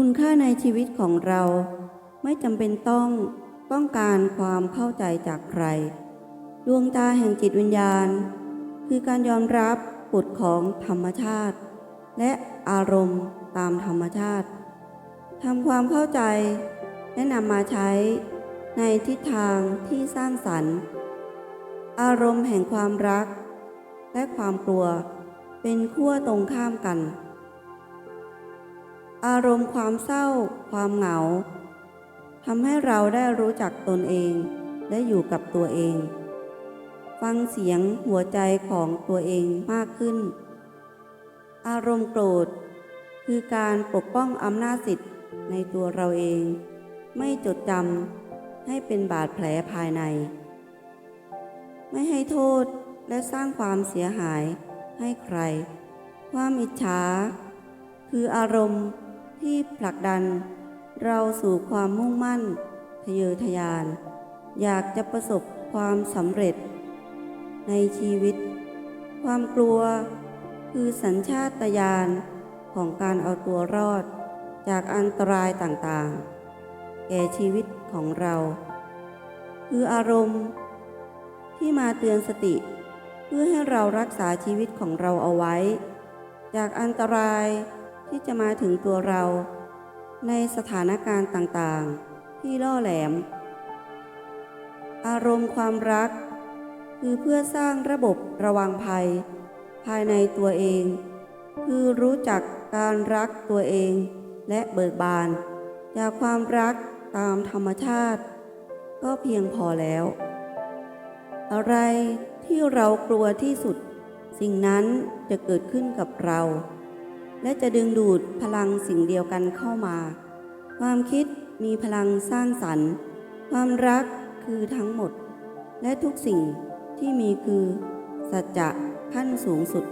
คุณค่าในชีวิตของเราไม่จำเป็นต้องต้องการความเข้าใจจากใคร ดวงตาแห่งจิตวิญญาณ คือการยอมรับกฎของธรรมชาติ และอารมณ์ตามธรรมชาติทำความเข้าใจ และนำมาใช้ในทิศทางที่สร้างสรรค์ อารมณ์แห่งความรัก และความกลัวเป็นขั้วตรงข้ามกัน อารมณ์ความเศร้า ความเหงาทำให้เราได้รู้จักตนเองและอยู่กับตัวเอง ฟังเสียงหัวใจของตัวเองมากขึ้น อารมณ์โกรธ คือการปกป้องอำนาจสิทธิ์ในตัวเราเอง ไม่จดจำให้เป็นบาดแผลภายใน ไม่ให้โทษและสร้างความเสียหายให้ใคร ความอิจฉา คืออารมณ์ ที่ผลักดัน เราสู่ความมุ่งมั่น ทะเยอทะยาน อยากจะประสบความสำเร็จ ในชีวิต ความกลัวคือสัญชาตญาณของการเอาตัวรอด จากอันตรายต่างๆ แก่ชีวิตของเรา คืออารมณ์ ที่มาเตือนสติ เพื่อให้เรารักษาชีวิตของเราเอาไว้ จากอันตราย ที่จะมาถึงตัวเรา ในสถานการณ์ต่างๆ ที่ล่อแหลม อารมณ์ความรัก คือเพื่อสร้างระบบระวังภัย ภายในตัวเอง คือรู้จักการรักตัวเองและเบิกบานจากความรักตามธรรมชาติ ก็เพียงพอแล้ว อะไรที่เรากลัวที่สุด สิ่งนั้นจะเกิดขึ้นกับเรา และจะดึงดูดพลังสิ่งเดียวกันเข้ามา ความคิดมีพลังสร้างสรรค์ ความรักคือทั้งหมด และทุกสิ่งที่มีคือ สัจจะขั้นสูงสุด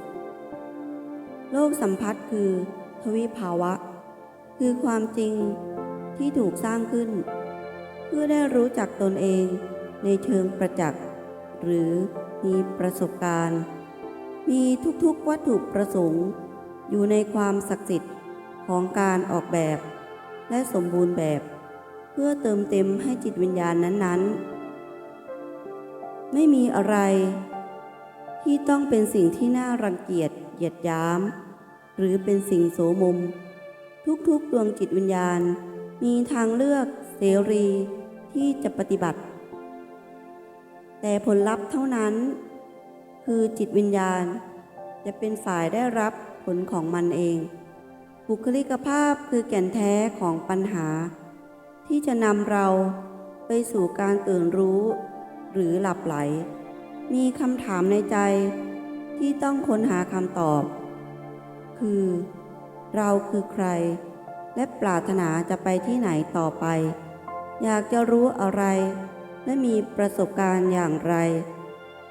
โลกสัมพัทธ์คือทวิภาวะ คือความจริงที่ถูกสร้างขึ้น เพื่อได้รู้จักตนเองในเชิงประจักษ์ หรือมีประสบการณ์ มีทุกๆวัตถุประสงค์ อยู่ในความศักดิ์สิทธิ์ของการออกแบบ และสมบูรณ์แบบ เพื่อเติมเต็มให้จิตวิญญาณนั้นๆ ไม่มีอะไร ที่ต้องเป็นสิ่งที่น่ารังเกียจเหยียดยามหรือเป็นสิ่งโสมม ทุกๆดวงจิตวิญญาณ มีทางเลือกเสรีที่จะปฏิบัติ แต่ผลลัพธ์เท่านั้น คือจิตวิญญาณจะเป็นฝ่ายได้รับ ผลของมันเอง บุคลิกภาพคือแก่นแท้ของปัญหา ที่จะนำเราไปสู่การตื่นรู้ หรือหลับไหล มีคำถามในใจที่ต้องค้นหาคำตอบ คือ เราคือใคร และปรารถนาจะไปที่ไหนต่อไป อยากจะรู้อะไร และมีประสบการณ์อย่างไร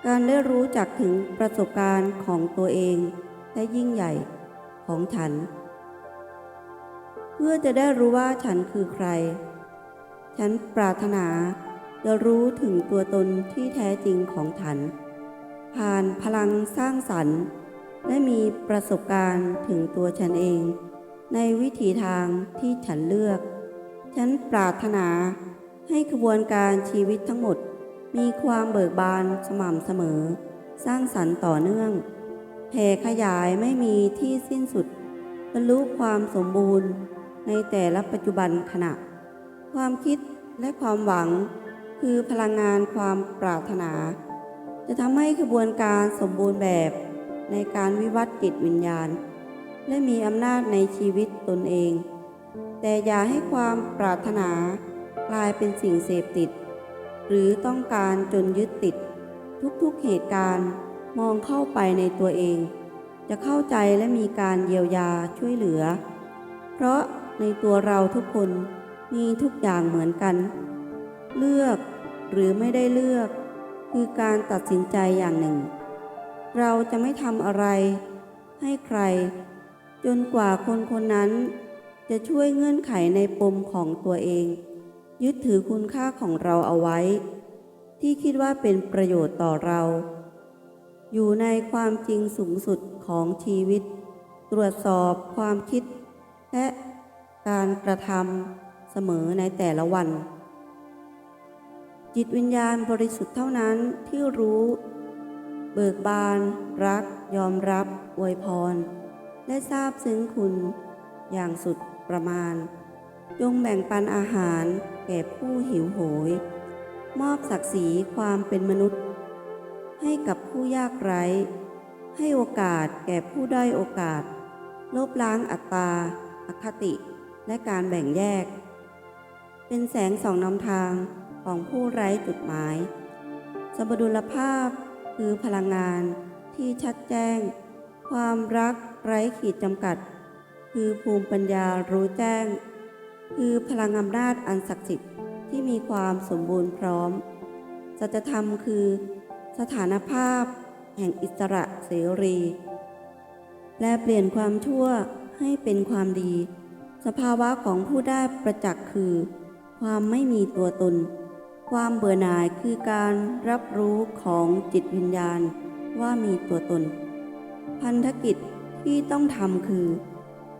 การได้รู้จักถึงประสบการณ์ของตัวเอง และยิ่งใหญ่ของฉัน เพื่อจะได้รู้ว่าฉันคือใคร ฉันปรารถนาจะรู้ถึงตัวตนที่แท้จริงของฉัน ผ่านพลังสร้างสรรค์ และมีประสบการณ์ถึงตัวฉันเอง ในวิถีทางที่ฉันเลือก ฉันปรารถนาให้กระบวนการชีวิตทั้งหมด มีความเบิกบานสม่ำเสมอ สร้างสรรค์ต่อเนื่อง แผ่ขยายไม่มีที่สิ้นสุดบรรลุความสมบูรณ์ในแต่ละปัจจุบันขณะ ความคิดและความหวังคือพลังงานความปรารถนา จะทำให้กระบวนการสมบูรณ์แบบในการวิวัฒน์จิตวิญญาณ และมีอำนาจในชีวิตตนเอง แต่อย่าให้ความปรารถนากลายเป็นสิ่งเสพติด หรือต้องการจนยึดติดทุกๆเหตุการณ์ มองเข้าไปในตัวเอง จะเข้าใจและมีการเยียวยาช่วยเหลือ เพราะในตัวเราทุกคนมีทุกอย่างเหมือนกัน เลือกหรือไม่ได้เลือก คือการตัดสินใจอย่างหนึ่ง เราจะไม่ทำอะไรให้ใคร จนกว่าคนคนนั้น จะช่วยเงื่อนไขในปมของตัวเอง ยึดถือคุณค่าของเราเอาไว้ ที่คิดว่าเป็นประโยชน์ต่อเรา อยู่ในความจริงสูงสุดของชีวิต ตรวจสอบความคิด และการกระทำเสมอในแต่ละวัน จิตวิญญาณบริสุทธิ์เท่านั้นที่รู้ เบิกบาน รัก ยอมรับอวยพร และทราบซึ้งคุณอย่างสุดประมาณ จงแบ่งปันอาหารแก่ผู้หิวโหย มอบศักดิ์ศรีความเป็นมนุษย์ ให้กับผู้ยากไร้ ให้โอกาสแก่ผู้ด้อยโอกาส ลบล้างอัตตา อคติ และการแบ่งแยก เป็นแสงส่องนำทางของผู้ไร้จุดหมาย สมดุลภาพคือพลังงานที่ชัดแจ้ง ความรักไร้ขีดจำกัด คือภูมิปัญญารู้แจ้ง คือพลังอำนาจอันศักดิ์สิทธิ์ที่มีความสมบูรณ์พร้อม สัจธรรมคือ สถานภาพ แห่งอิสระเสรี และเปลี่ยนความชั่วให้เป็นความดี สภาวะของผู้ได้ประจักษ์คือ ความไม่มีตัวตน ความเบื่อหน่ายคือการรับรู้ของจิตวิญญาณว่ามีตัวตน พันธกิจที่ต้องทำคือ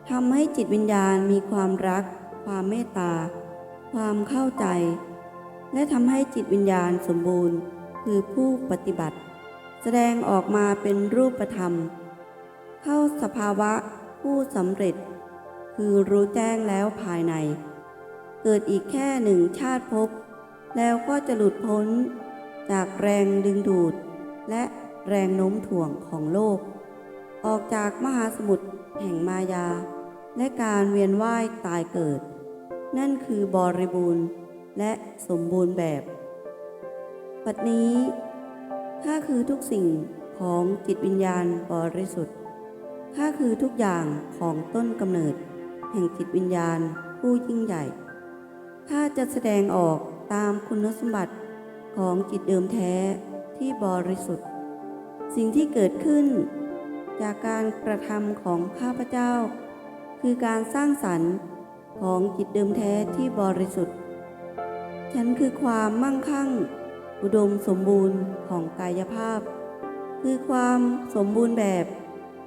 ทำให้จิตวิญญาณมีความรัก ความเมตตา ความเข้าใจ และทำให้จิตวิญญาณสมบูรณ์ คือผู้ปฏิบัติ แสดงออกมาเป็นรูปธรรม เข้าสภาวะผู้สำเร็จ คือรู้แจ้งแล้วภายใน เกิดอีกแค่หนึ่งชาติภพแล้วก็จะหลุดพ้นจากแรงดึงดูด และแรงโน้มถ่วงของโลก ออกจากมหาสมุทรแห่งมายา และการเวียนว่ายตายเกิด นั่นคือบริบูรณ์และสมบูรณ์แบบ ปัจนี้ข้าคือทุกสิ่งของจิตวิญญาณบริสุทธิ์ข้าคือทุกอย่างของต้นกำเนิด แห่งจิตวิญญาณผู้ยิ่งใหญ่ข้าจะแสดงออกตามคุณสมบัติของจิตเดิมแท้ที่บริสุทธิ์ สิ่งที่เกิดขึ้น จากการกระทำของข้าพเจ้า คือการสร้างสรรค์ของจิตเดิมแท้ที่บริสุทธิ์ ฉันคือความมั่งคั่ง อุดมสมบูรณ์ของกายภาพ คือความสมบูรณ์แบบ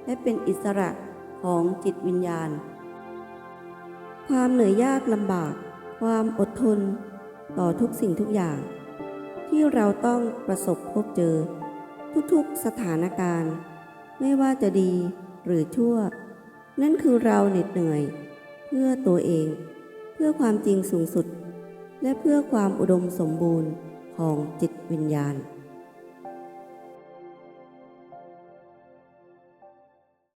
และเป็นอิสระของจิตวิญญาณ ความเหนื่อยยากลำบาก ความอดทน ต่อทุกสิ่งทุกอย่าง ที่เราต้องประสบพบเจอ ทุกๆสถานการณ์ ไม่ว่าจะดีหรือชั่ว นั่นคือเราเหน็ดเหนื่อย เพื่อตัวเอง เพื่อความจริงสูงสุด และเพื่อความอุดมสมบูรณ์ ของจิตวิญญาณ